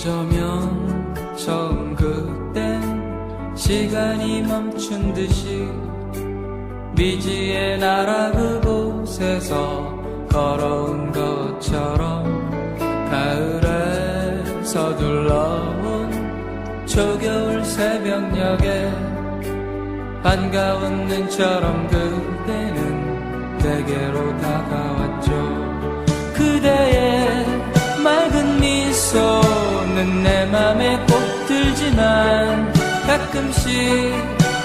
어쩌면 처음 그땐 시간이 멈춘 듯이 미지의 나라 그곳에서 걸어온 것처럼 가을에 서둘러온 초겨울 새벽녘에 반가운 눈처럼 그대는 내게로 다가왔 들지만 가끔씩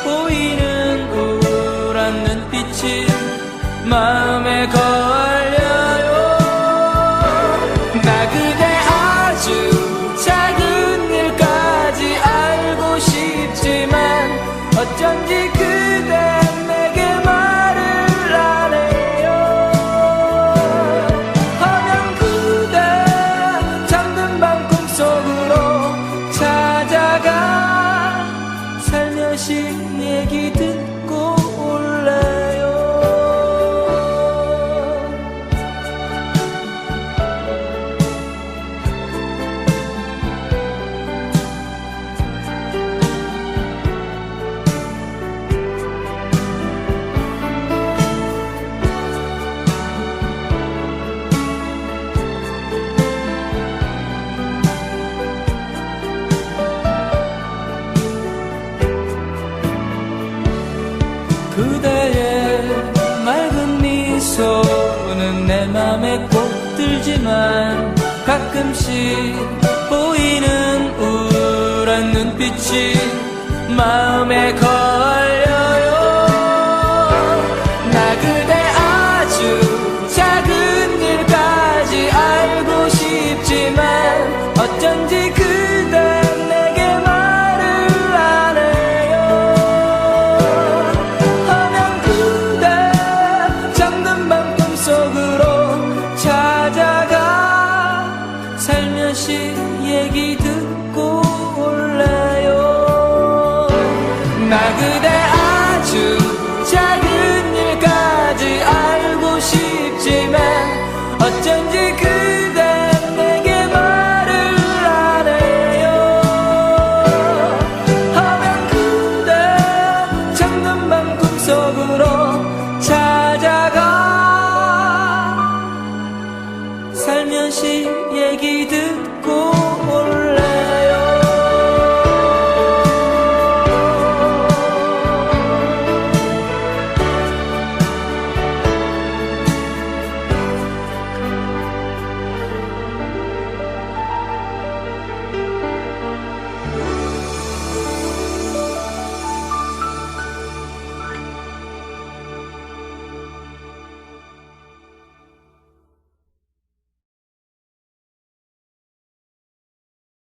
보이는 우울한 눈빛이 마음에 걸 그대의 맑은 미소는 내 맘에 꼭 들지만 가끔씩 보이는 우울한 눈빛이 마음에 걸 살며시 얘기 듣고 올래요? 나 그대 아주